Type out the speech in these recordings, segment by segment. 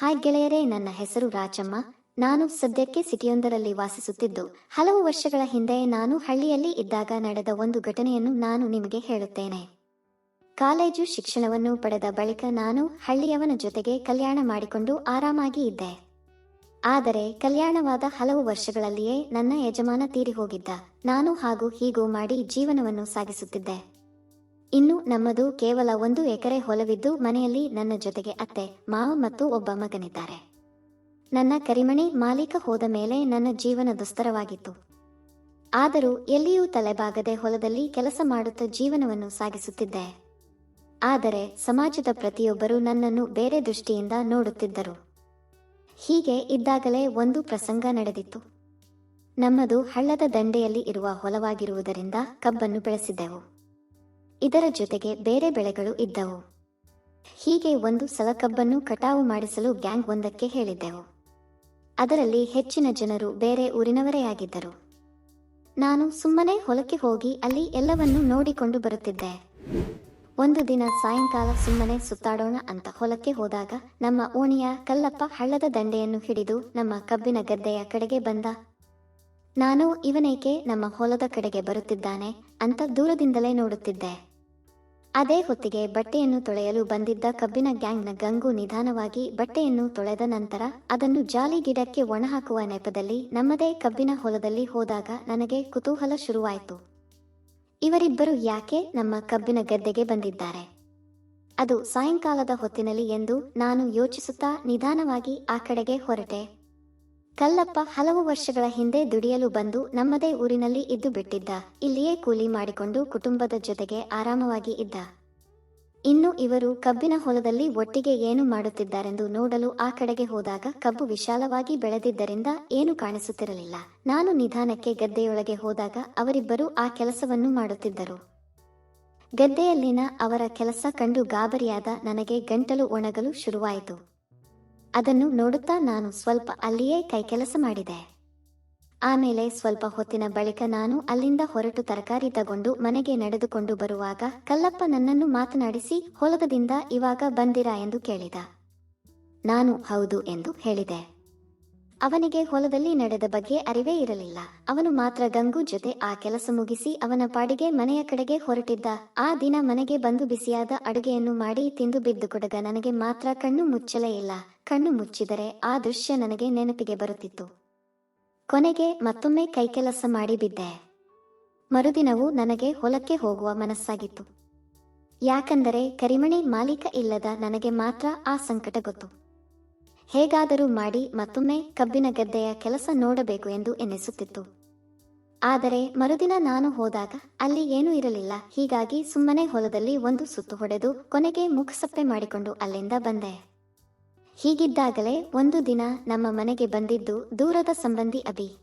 Hi ಗೆಳೆಯರೇ, ನನ್ನ ಹೆಸರು ರಾಜಮ್ಮ. ನಾನು ಸದ್ಯಕ್ಕೆ ಸಿಟಿಯೊಂದರಲ್ಲಿ ವಾಸಿಸುತ್ತಿದ್ದು. ಹಲವು ವರ್ಷಗಳ ಹಿಂದೆ ನಾನು ಹಳ್ಳಿಯಲ್ಲಿ ಇದ್ದಾಗ ನಡೆದ ಒಂದು ಘಟನೆಯನ್ನು ನಾನು ನಿಮಗೆ ಹೇಳುತ್ತೇನೆ. ಕಾಲೇಜು ಶಿಕ್ಷಣವನ್ನು ಪಡೆದ ಬಳಿಕ ನಾನು ಹಳ್ಳಿಯವನ ಜೊತೆಗೆ ಕಲ್ಯಾಣ ಮಾಡಿಕೊಂಡು ಆರಾಮಾಗಿ ಇದ್ದೆ. ಆದರೆ ಕಲ್ಯಾಣವಾದ ಹಲವು ವರ್ಷಗಳಲ್ಲಿಯೇ ನನ್ನ ಯಜಮಾನ ತೀರಿ ಹೋಗಿದ್ದ ನಾನು ಹಾಗೂ ಹೀಗೂ ಮಾಡಿ ಜೀವನವನ್ನು ಸಾಗಿಸುತ್ತಿದ್ದೆ. ಇನ್ನು ನಮ್ಮದು ಕೇವಲ ಒಂದು ಎಕರೆ ಹೊಲವಿದ್ದು ಮನೆಯಲ್ಲಿ ನನ್ನ ಜೊತೆಗೆ ಅತ್ತೆ, ಮಾವ ಮತ್ತು ಒಬ್ಬ ಮಗನಿದ್ದಾರೆ. ನನ್ನ ಕರಿಮಣಿ ಮಾಲೀಕ ಹೋದ ಮೇಲೆ ನನ್ನ ಜೀವನ ದುಸ್ತರವಾಗಿತ್ತು. ಆದರೂ ಎಲ್ಲಿಯೂ ತಲೆಬಾಗದೆ ಹೊಲದಲ್ಲಿ ಕೆಲಸ ಮಾಡುತ್ತಾ ಜೀವನವನ್ನು ಸಾಗಿಸುತ್ತಿದ್ದೆ. ಆದರೆ ಸಮಾಜದ ಪ್ರತಿಯೊಬ್ಬರೂ ನನ್ನನ್ನು ಬೇರೆ ದೃಷ್ಟಿಯಿಂದ ನೋಡುತ್ತಿದ್ದರು. ಹೀಗೆ ಇದ್ದಾಗಲೇ ಒಂದು ಪ್ರಸಂಗ ನಡೆದಿತ್ತು. ನಮ್ಮದು ಹಳ್ಳದ ದಂಡೆಯಲ್ಲಿ ಇರುವ ಹೊಲವಾಗಿರುವುದರಿಂದ ಕಬ್ಬನ್ನು ಬೆಳೆಸಿದ್ದೆವು. ಇದರ ಜೊತೆಗೆ ಬೇರೆ ಬೆಳೆಗಳು ಇದ್ದವು. ಹೀಗೆ ಒಂದು ಸಲ ಕಬ್ಬನ್ನು ಕಟಾವು ಮಾಡಿಸಲು ಗ್ಯಾಂಗ್ ಒಂದಕ್ಕೆ ಹೇಳಿದ್ದೆವು. ಅದರಲ್ಲಿ ಹೆಚ್ಚಿನ ಜನರು ಬೇರೆ ಊರಿನವರೇ ಆಗಿದ್ದರು. ನಾನು ಸುಮ್ಮನೆ ಹೊಲಕ್ಕೆ ಹೋಗಿ ಅಲ್ಲಿ ಎಲ್ಲವನ್ನೂ ನೋಡಿಕೊಂಡು ಬರುತ್ತಿದ್ದೆ. ಒಂದು ದಿನ ಸಾಯಂಕಾಲ ಸುಮ್ಮನೆ ಸುತ್ತಾಡೋಣ ಅಂತ ಹೊಲಕ್ಕೆ ಹೋದಾಗ ನಮ್ಮ ಓಣಿಯ ಕಲ್ಲಪ್ಪ ಹಳ್ಳದ ದಂಡೆಯನ್ನು ಹಿಡಿದು ನಮ್ಮ ಕಬ್ಬಿನ ಗದ್ದೆಯ ಕಡೆಗೆ ಬಂದ, ನಾನು ಇವನೇಕೆ ನಮ್ಮ ಹೊಲದ ಕಡೆಗೆ ಬರುತ್ತಿದ್ದಾನೆ? ಅಂತ ದೂರದಿಂದಲೇ ನೋಡುತ್ತಿದ್ದೆ. ಅದೇ ಹೊತ್ತಿಗೆ ಬಟ್ಟೆಯನ್ನು ತೊಳೆಯಲು ಬಂದಿದ್ದ ಕಬ್ಬಿನ ಗ್ಯಾಂಗ್ನ ಗಂಗು ನಿಧಾನವಾಗಿ ಬಟ್ಟೆಯನ್ನು ತೊಳೆದ ನಂತರ ಅದನ್ನು ಜಾಲಿ ಗಿಡಕ್ಕೆ ಒಣಹಾಕುವ ನೆಪದಲ್ಲಿ ನಮ್ಮದೇ ಕಬ್ಬಿನ ಹೊಲದಲ್ಲಿ ಹೋದಾಗ ನನಗೆ ಕುತೂಹಲ ಶುರುವಾಯಿತು. ಇವರಿಬ್ಬರು ಯಾಕೆ ನಮ್ಮ ಕಬ್ಬಿನ ಗದ್ದೆಗೆ ಬಂದಿದ್ದಾರೆ? ಅದು ಸಾಯಂಕಾಲದ ಹೊತ್ತಿನಲ್ಲಿ ಎಂದು ನಾನು ಯೋಚಿಸುತ್ತಾ ನಿಧಾನವಾಗಿ ಆ ಕಡೆಗೆ ಹೊರಟೆ. ಕಲ್ಲಪ್ಪ ಹಲವು ವರ್ಷಗಳ ಹಿಂದೆ ದುಡಿಯಲು ಬಂದು ನಮ್ಮದೇ ಊರಿನಲ್ಲಿ ಇದ್ದು ಬಿಟ್ಟಿದ್ದ. ಇಲ್ಲಿಯೇ ಕೂಲಿ ಮಾಡಿಕೊಂಡು ಕುಟುಂಬದ ಜೊತೆಗೆ ಆರಾಮವಾಗಿ ಇದ್ದ. ಇನ್ನು ಇವರು ಕಬ್ಬಿನ ಹೊಲದಲ್ಲಿ ಒಟ್ಟಿಗೆ ಏನು ಮಾಡುತ್ತಿದ್ದಾರೆಂದು ನೋಡಲು ಆ ಕಡೆಗೆ ಹೋದಾಗ ಕಬ್ಬು ವಿಶಾಲವಾಗಿ ಬೆಳೆದಿದ್ದರಿಂದ ಏನು ಕಾಣಿಸುತ್ತಿರಲಿಲ್ಲ. ನಾನು ನಿಧಾನಕ್ಕೆ ಗದ್ದೆಯೊಳಗೆ ಹೋದಾಗ ಅವರಿಬ್ಬರು ಆ ಕೆಲಸವನ್ನು ಮಾಡುತ್ತಿದ್ದರು. ಗದ್ದೆಯಲ್ಲಿನ ಅವರ ಕೆಲಸ ಕಂಡು ಗಾಬರಿಯಾದ ನನಗೆ ಗಂಟಲು ಒಣಗಲು ಶುರುವಾಯಿತು. ಅದನ್ನು ನೋಡುತ್ತಾ ನಾನು ಸ್ವಲ್ಪ ಅಲ್ಲಿಯೇ ಕೈಕೆಲಸ ಮಾಡಿದೆ. ಆಮೇಲೆ ಸ್ವಲ್ಪ ಹೊತ್ತಿನ ಬಳಿಕ ನಾನು ಅಲ್ಲಿಂದ ಹೊರಟು ತರಕಾರಿ ತಗೊಂಡು ಮನೆಗೆ ನಡೆದುಕೊಂಡು ಬರುವಾಗ ಕಲ್ಲಪ್ಪ ನನ್ನನ್ನು ಮಾತನಾಡಿಸಿ ಹೊಲದದಿಂದ ಇವಾಗ ಬಂದಿರಾ? ಎಂದು ಕೇಳಿದ. ನಾನು ಹೌದು ಎಂದು ಹೇಳಿದೆ. ಅವನಿಗೆ ಹೊಲದಲ್ಲಿ ನಡೆದ ಬಗ್ಗೆ ಅರಿವೇ ಇರಲಿಲ್ಲ. ಅವನು ಮಾತ್ರ ಗಂಗು ಜೊತೆ ಆ ಕೆಲಸ ಮುಗಿಸಿ ಅವನ ಪಾಡಿಗೆ ಮನೆಯ ಕಡೆಗೆ ಹೊರಟಿದ್ದ. ಆ ದಿನ ಮನೆಗೆ ಬಂದು ಬಿಸಿಯಾದ ಅಡುಗೆಯನ್ನು ಮಾಡಿ ತಿಂದು ಬಿದ್ದು ಕೊಡಗ ನನಗೆ ಮಾತ್ರ ಕಣ್ಣು ಮುಚ್ಚಲೇ ಇಲ್ಲ. ಕಣ್ಣು ಮುಚ್ಚಿದರೆ ಆ ದೃಶ್ಯ ನನಗೆ ನೆನಪಿಗೆ ಬರುತ್ತಿತ್ತು. ಕೊನೆಗೆ ಮತ್ತೊಮ್ಮೆ ಕೈಕೆಲಸ ಮಾಡಿ ಬಿದ್ದೆ. ಮರುದಿನವೂ ನನಗೆ ಹೊಲಕ್ಕೆ ಹೋಗುವ ಮನಸ್ಸಾಗಿತ್ತು. ಯಾಕಂದರೆ ಕರಿಮಣಿ ಮಾಲೀಕ ಇಲ್ಲದ ನನಗೆ ಮಾತ್ರ ಆ ಸಂಕಟ ಗೊತ್ತು. ಹೇಗಾದರೂ ಮಾಡಿ ಮತ್ತೊಮ್ಮೆ ಕಬ್ಬಿನ ಗದ್ದೆಯ ಕೆಲಸ ನೋಡಬೇಕು ಎಂದು ಎನ್ನಿಸುತ್ತಿತ್ತು. ಆದರೆ ಮರುದಿನ ನಾನು ಹೋದಾಗ ಅಲ್ಲಿ ಏನೂ ಇರಲಿಲ್ಲ. ಹೀಗಾಗಿ ಸುಮ್ಮನೆ ಹೊಲದಲ್ಲಿ ಒಂದು ಸುತ್ತು ಹೊಡೆದು ಕೊನೆಗೆ ಮುಖಸಪ್ಪೆ ಮಾಡಿಕೊಂಡು ಅಲ್ಲಿಂದ ಬಂದೆ. ಹೀಗಿದ್ದಾಗಲೇ ಒಂದು ದಿನ ನಮ್ಮ ಮನೆಗೆ ಬಂದಿದ್ದು ದೂರದ ಸಂಬಂಧಿ ಅಭಿ.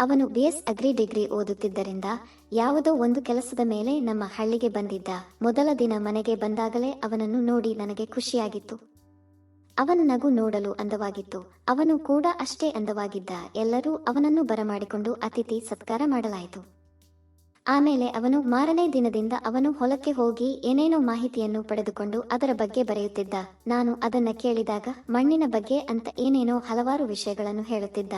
ಅವನು ಬಿಎಸ್ ಅಗ್ರಿ ಡಿಗ್ರಿ ಓದುತ್ತಿದ್ದರಿಂದ ಯಾವುದೋ ಒಂದು ಕೆಲಸದ ಮೇಲೆ ನಮ್ಮ ಹಳ್ಳಿಗೆ ಬಂದಿದ್ದ. ಮೊದಲ ದಿನ ಮನೆಗೆ ಬಂದಾಗಲೇ ಅವನನ್ನು ನೋಡಿ ನನಗೆ ಖುಷಿಯಾಗಿತ್ತು. ಅವನ ನಗು ನೋಡಲು ಅಂದವಾಗಿತ್ತು. ಅವನು ಕೂಡ ಅಷ್ಟೇ ಅಂದವಾಗಿದ್ದ. ಎಲ್ಲರೂ ಅವನನ್ನು ಬರಮಾಡಿಕೊಂಡು ಅತಿಥಿ ಸತ್ಕಾರ ಮಾಡಲಾಯಿತು. ಆಮೇಲೆ ಅವನು ಮಾರನೇ ದಿನದಿಂದ ಅವನು ಹೊಲಕ್ಕೆ ಹೋಗಿ ಏನೇನೋ ಮಾಹಿತಿಯನ್ನು ಪಡೆದುಕೊಂಡು ಅದರ ಬಗ್ಗೆ ಬರೆಯುತ್ತಿದ್ದ. ನಾನು ಅದನ್ನ ಕೇಳಿದಾಗ, ಮಣ್ಣಿನ ಬಗ್ಗೆ ಅಂತ ಏನೇನೋ ಹಲವಾರು ವಿಷಯಗಳನ್ನು ಹೇಳುತ್ತಿದ್ದ.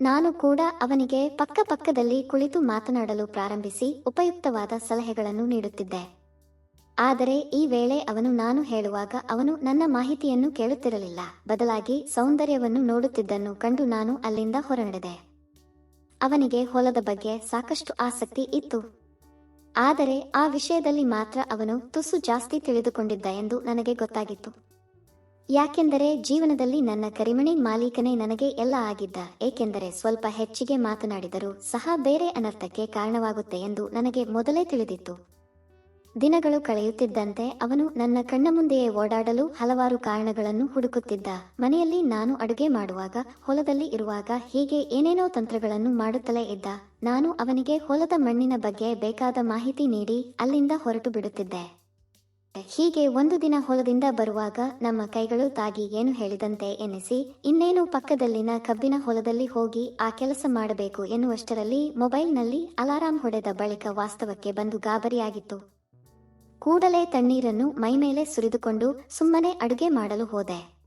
ನಾನು ಕೂಡ ಅವನಿಗೆ ಪಕ್ಕ ಪಕ್ಕದಲ್ಲಿ ಕುಳಿತು ಮಾತನಾಡಲು ಪ್ರಾರಂಭಿಸಿ ಉಪಯುಕ್ತವಾದ ಸಲಹೆಗಳನ್ನು ನೀಡುತ್ತಿದ್ದೆ. ಆದರೆ ಈ ವೇಳೆ ಅವನು ನಾನು ಹೇಳುವಾಗ ಅವನು ನನ್ನ ಮಾಹಿತಿಯನ್ನು ಕೇಳುತ್ತಿರಲಿಲ್ಲ. ಬದಲಾಗಿ ಸೌಂದರ್ಯವನ್ನು ನೋಡುತ್ತಿದ್ದನ್ನು ಕಂಡು ನಾನು ಅಲ್ಲಿಂದ ಹೊರನಡೆದೆ. ಅವನಿಗೆ ಹೊಲದ ಬಗ್ಗೆ ಸಾಕಷ್ಟು ಆಸಕ್ತಿ ಇತ್ತು. ಆದರೆ ಆ ವಿಷಯದಲ್ಲಿ ಮಾತ್ರ ಅವನು ತುಸು ಜಾಸ್ತಿ ತಿಳಿದುಕೊಂಡಿದ್ದ ಎಂದು ನನಗೆ ಗೊತ್ತಾಗಿತ್ತು. ಯಾಕೆಂದರೆ ಜೀವನದಲ್ಲಿ ನನ್ನ ಕರಿಮಣಿ ಮಾಲೀಕನೇ ನನಗೆ ಎಲ್ಲ ಆಗಿದ್ದ, ಏಕೆಂದರೆ ಸ್ವಲ್ಪ ಹೆಚ್ಚಿಗೆ ಮಾತನಾಡಿದರೂ ಸಹ ಬೇರೆ ಅನರ್ಥಕ್ಕೆ ಕಾರಣವಾಗುತ್ತೆ ಎಂದು ನನಗೆ ಮೊದಲೇ ತಿಳಿದಿತ್ತು. ದಿನಗಳು ಕಳೆಯುತ್ತಿದ್ದಂತೆ ಅವನು ನನ್ನ ಕಣ್ಣ ಮುಂದೆಯೇ ಓಡಾಡಲು ಹಲವಾರು ಕಾರಣಗಳನ್ನು ಹುಡುಕುತ್ತಿದ್ದ. ಮನೆಯಲ್ಲಿ ನಾನು ಅಡುಗೆ ಮಾಡುವಾಗ, ಹೊಲದಲ್ಲಿ ಇರುವಾಗ ಹೀಗೆ ಏನೇನೋ ತಂತ್ರಗಳನ್ನು ಮಾಡುತ್ತಲೇ ಇದ್ದ. ನಾನು ಅವನಿಗೆ ಹೊಲದ ಮಣ್ಣಿನ ಬಗ್ಗೆ ಬೇಕಾದ ಮಾಹಿತಿ ನೀಡಿ ಅಲ್ಲಿಂದ ಹೊರಟು ಬಿಡುತ್ತಿದ್ದೆ. ಹೀಗೆ ಒಂದು ದಿನ ಹೊಲದಿಂದ ಬರುವಾಗ ನಮ್ಮ ಕೈಗಳು ತಾಗಿ ಏನು ಹೇಳಿದಂತೆ ಎನಿಸಿ, ಇನ್ನೇನು ಪಕ್ಕದಲ್ಲಿನ ಕಬ್ಬಿನ ಹೊಲದಲ್ಲಿ ಹೋಗಿ ಆ ಕೆಲಸ ಮಾಡಬೇಕು ಎನ್ನುವಷ್ಟರಲ್ಲಿ ಮೊಬೈಲ್ನಲ್ಲಿ ಅಲಾರಾಂ ಹೊಡೆದ ಬಳಿಕ ವಾಸ್ತವಕ್ಕೆ ಬಂದು ಗಾಬರಿಯಾಗಿತ್ತು. ಕೂಡಲೇ ತಣ್ಣೀರನ್ನು ಮೈಮೇಲೆ ಸುರಿದುಕೊಂಡು ಸುಮ್ಮನೆ ಅಡುಗೆ ಮಾಡಲು ಹೋದೆ.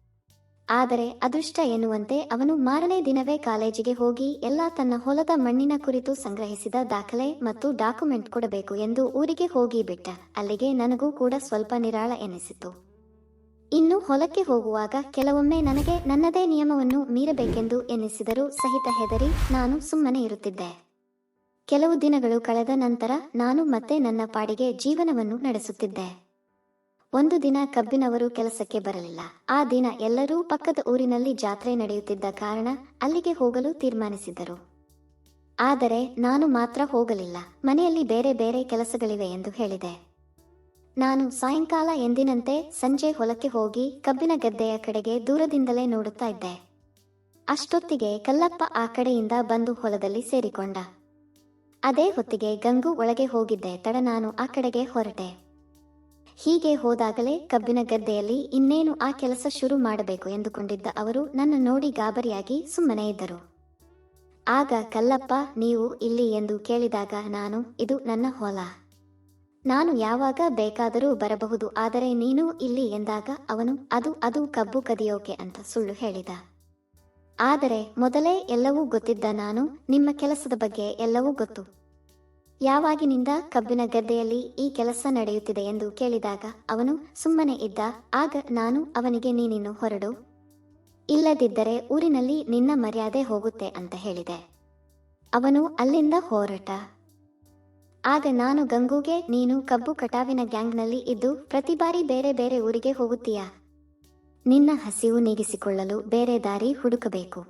ಆದರೆ ಅದೃಷ್ಟ ಎನ್ನುವಂತೆ ಅವನು ಮಾರನೇ ದಿನವೇ ಕಾಲೇಜಿಗೆ ಹೋಗಿ ಎಲ್ಲಾ ತನ್ನ ಹೊಲದ ಮಣ್ಣಿನ ಕುರಿತು ಸಂಗ್ರಹಿಸಿದ ದಾಖಲೆ ಮತ್ತು ಡಾಕ್ಯುಮೆಂಟ್ ಕೊಡಬೇಕು ಎಂದು ಊರಿಗೆ ಹೋಗಿ ಬಿಟ್ಟ. ಅಲ್ಲಿಗೆ ನನಗೂ ಕೂಡ ಸ್ವಲ್ಪ ನಿರಾಳ ಎನಿಸಿತು. ಇನ್ನು ಹೊಲಕ್ಕೆ ಹೋಗುವಾಗ ಕೆಲವೊಮ್ಮೆ ನನಗೆ ನನ್ನದೇ ನಿಯಮವನ್ನು ಮೀರಬೇಕೆಂದು ಎನ್ನಿಸಿದರೂ ಸಹಿತ ಹೆದರಿ ನಾನು ಸುಮ್ಮನೆ ಇರುತ್ತಿದ್ದೆ. ಕೆಲವು ದಿನಗಳು ಕಳೆದ ನಂತರ ನಾನು ಮತ್ತೆ ನನ್ನ ಪಾಡಿಗೆ ಜೀವನವನ್ನು ನಡೆಸುತ್ತಿದ್ದೆ. ಒಂದು ದಿನ ಕಬ್ಬಿನವರು ಕೆಲಸಕ್ಕೆ ಬರಲಿಲ್ಲ. ಆ ದಿನ ಎಲ್ಲರೂ ಪಕ್ಕದ ಊರಿನಲ್ಲಿ ಜಾತ್ರೆ ನಡೆಯುತ್ತಿದ್ದ ಕಾರಣ ಅಲ್ಲಿಗೆ ಹೋಗಲು ತೀರ್ಮಾನಿಸಿದ್ದರು. ಆದರೆ ನಾನು ಮಾತ್ರ ಹೋಗಲಿಲ್ಲ. ಮನೆಯಲ್ಲಿ ಬೇರೆ ಬೇರೆ ಕೆಲಸಗಳಿವೆ ಎಂದು ಹೇಳಿದೆ. ನಾನು ಸಾಯಂಕಾಲ ಎಂದಿನಂತೆ ಸಂಜೆ ಹೊಲಕ್ಕೆ ಹೋಗಿ ಕಬ್ಬಿನ ಗದ್ದೆಯ ಕಡೆಗೆ ದೂರದಿಂದಲೇ ನೋಡುತ್ತಾ ಇದ್ದೆ. ಅಷ್ಟೊತ್ತಿಗೆ ಕಲ್ಲಪ್ಪ ಆ ಕಡೆಯಿಂದ ಬಂದು ಹೊಲದಲ್ಲಿ ಸೇರಿಕೊಂಡ. ಅದೇ ಹೊತ್ತಿಗೆ ಗಂಗು ಒಳಗೆ ಹೋಗಿದ್ದೆ, ತಡ ನಾನು ಆ ಕಡೆಗೆ ಹೊರಟೆ. ಹೀಗೆ ಹೋದಾಗಲೇ ಕಬ್ಬಿನ ಗದ್ದೆಯಲ್ಲಿ ಇನ್ನೇನು ಆ ಕೆಲಸ ಶುರು ಮಾಡಬೇಕು ಎಂದುಕೊಂಡಿದ್ದ ಅವರು ನನ್ನ ನೋಡಿ ಗಾಬರಿಯಾಗಿ ಸುಮ್ಮನೆ ಇದ್ದರು. ಆಗ, ಕಲ್ಲಪ್ಪ, ನೀವು ಇಲ್ಲಿ ಎಂದು ಕೇಳಿದಾಗ ನಾನು, ಇದು ನನ್ನ ಹೊಲ. ನಾನು ಯಾವಾಗ ಬೇಕಾದರೂ ಬರಬಹುದು, ಆದರೆ ನೀನು ಇಲ್ಲಿ ಎಂದಾಗ ಅವನು, ಅದು ಅದು ಕಬ್ಬು ಕದಿಯೋಕೆ ಅಂತ ಸುಳ್ಳು ಹೇಳಿದ. ಆದರೆ ಮೊದಲೇ ಎಲ್ಲವೂ ಗೊತ್ತಿದ್ದ ನಾನು, ನಿಮ್ಮ ಕೆಲಸದ ಬಗ್ಗೆ ಎಲ್ಲವೂ ಗೊತ್ತು. ಯಾವಾಗಿನಿಂದ ಕಬ್ಬಿನ ಗದ್ದೆಯಲ್ಲಿ ಈ ಕೆಲಸ ನಡೆಯುತ್ತಿದೆ ಎಂದು ಕೇಳಿದಾಗ ಅವನು ಸುಮ್ಮನೆ ಇದ್ದ, ಆಗ ನಾನು ಅವನಿಗೆ ನೀನಿನ್ನು ಹೊರಡು. ಇಲ್ಲದಿದ್ದರೆ ಊರಿನಲ್ಲಿ ನಿನ್ನ ಮರ್ಯಾದೆ ಹೋಗುತ್ತೆ ಅಂತ ಹೇಳಿದೆ. ಅವನು ಅಲ್ಲಿಂದ ಹೊರಟ. ಆಗ ನಾನು ಗಂಗೂಗೆ, ನೀನು ಕಬ್ಬು ಕಟಾವಿನ ಗ್ಯಾಂಗ್ನಲ್ಲಿ ಇದ್ದು ಪ್ರತಿ ಬಾರಿ ಬೇರೆ ಬೇರೆ ಊರಿಗೆ ಹೋಗುತ್ತೀಯಾ? ನಿನ್ನ ಹಸಿವು ನೀಗಿಸಿಕೊಳ್ಳಲು ಬೇರೆ ದಾರಿ ಹುಡುಕಬೇಕು.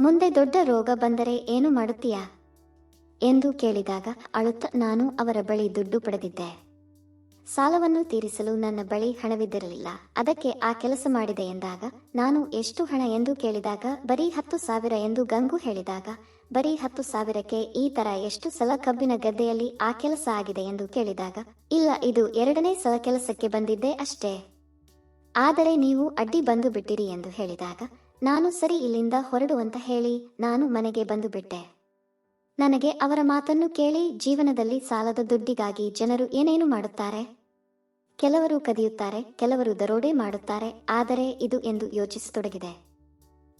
ಮುಂದೆ ದೊಡ್ಡ ರೋಗ ಬಂದರೆ ಏನು ಮಾಡುತ್ತೀಯಾ? ಎಂದು ಕೇಳಿದಾಗ ಅಳುತ್ತ ನಾನು ಅವರ ಬಳಿ ದುಡ್ಡು ಪಡೆದಿದ್ದೆ. ಸಾಲವನ್ನು ತೀರಿಸಲು ನನ್ನ ಬಳಿ ಹಣವಿದ್ದಿರಲಿಲ್ಲ. ಅದಕ್ಕೆ ಆ ಕೆಲಸ ಮಾಡಿದೆ ಎಂದಾಗ ನಾನು ಎಷ್ಟು ಹಣ ಎಂದು ಕೇಳಿದಾಗ ಬರೀ ಹತ್ತು ಸಾವಿರ ಎಂದು ಗಂಗು ಹೇಳಿದಾಗ ಬರೀ ಹತ್ತು ಸಾವಿರಕ್ಕೆ ಈ ತರ ಎಷ್ಟು ಸಲ ಕಬ್ಬಿನ ಗದ್ದೆಯಲ್ಲಿ ಆ ಕೆಲಸ ಆಗಿದೆ ಎಂದು ಕೇಳಿದಾಗ ಇಲ್ಲ, ಇದು ಎರಡನೇ ಸಲ ಕೆಲಸಕ್ಕೆ ಬಂದಿದ್ದೆ ಅಷ್ಟೇ. ಆದರೆ ನೀವು ಅಡ್ಡಿ ಬಂದು ಬಿಟ್ಟಿರಿ ಎಂದು ಹೇಳಿದಾಗ, ನಾನು ಸರಿ ಇಲ್ಲಿಂದ ಹೊರಡು ಅಂತ ಹೇಳಿ ನಾನು ಮನೆಗೆ ಬಂದು ಬಿಟ್ಟೆ. ನನಗೆ ಅವರ ಮಾತನ್ನು ಕೇಳಿ ಜೀವನದಲ್ಲಿ ಸಾಲದ ದುಡ್ಡಿಗಾಗಿ ಜನರು ಏನೇನು ಮಾಡುತ್ತಾರೆ? ಕೆಲವರು ಕದಿಯುತ್ತಾರೆ, ಕೆಲವರು ದರೋಡೆ ಮಾಡುತ್ತಾರೆ, ಆದರೆ ಇದು ಎಂದು ಯೋಚಿಸತೊಡಗಿದೆ.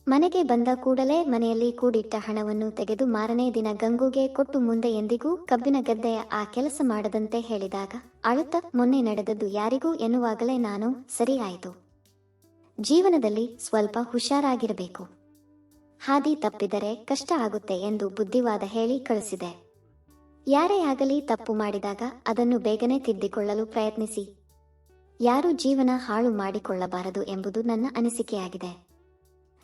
ಮನೆಗೆ ಬಂದ ಕೂಡಲೇ ಮನೆಯಲ್ಲಿ ಕೂಡಿಟ್ಟ ಹಣವನ್ನು ತೆಗೆದು ಮಾರನೇ ದಿನ ಗಂಗುಗೆ ಕೊಟ್ಟು ಮುಂದೆ ಎಂದಿಗೂ ಕಬ್ಬಿನ ಗದ್ದೆಯ ಆ ಕೆಲಸ ಮಾಡದಂತೆ ಹೇಳಿದಾಗ, ಅಳುತ್ತ ಮೊನ್ನೆ ನಡೆದದ್ದು ಯಾರಿಗೂ ಎನ್ನುವಾಗಲೇ ನಾನು ಸರಿಯಾಯಿತು. ಜೀವನದಲ್ಲಿ ಸ್ವಲ್ಪ ಹುಷಾರಾಗಿರಬೇಕು. ಹಾದಿ ತಪ್ಪಿದರೆ ಕಷ್ಟ ಆಗುತ್ತೆ ಎಂದು ಬುದ್ಧಿವಾದ ಹೇಳಿ ಕಳಿಸಿದೆ. ಯಾರೇ ಆಗಲಿ ತಪ್ಪು ಮಾಡಿದಾಗ ಅದನ್ನು ಬೇಗನೆ ತಿದ್ದಿಕೊಳ್ಳಲು ಪ್ರಯತ್ನಿಸಿ. ಯಾರೂ ಜೀವನ ಹಾಳು ಮಾಡಿಕೊಳ್ಳಬಾರದು ಎಂಬುದು ನನ್ನ ಅನಿಸಿಕೆಯಾಗಿದೆ.